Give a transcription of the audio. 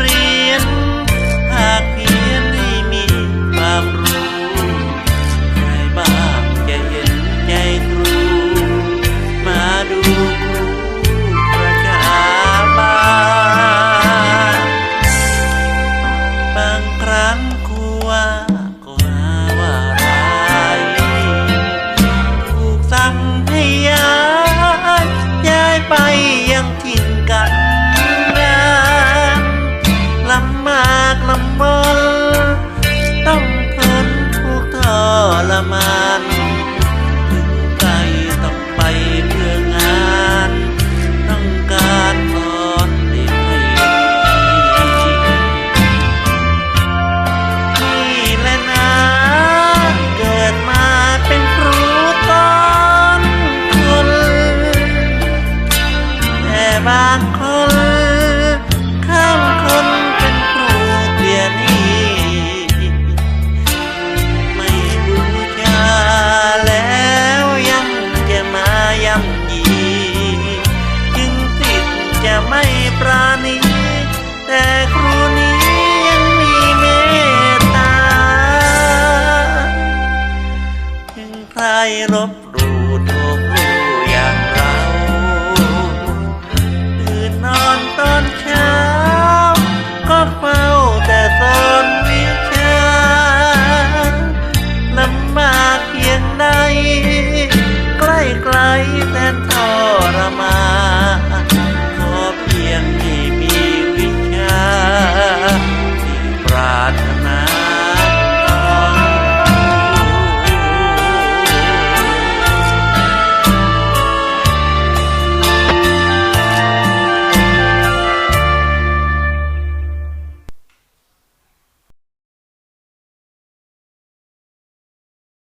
เรียน ปราณีแต่ครูนี้ยังมีเมตตาถึงใครรบดูถูก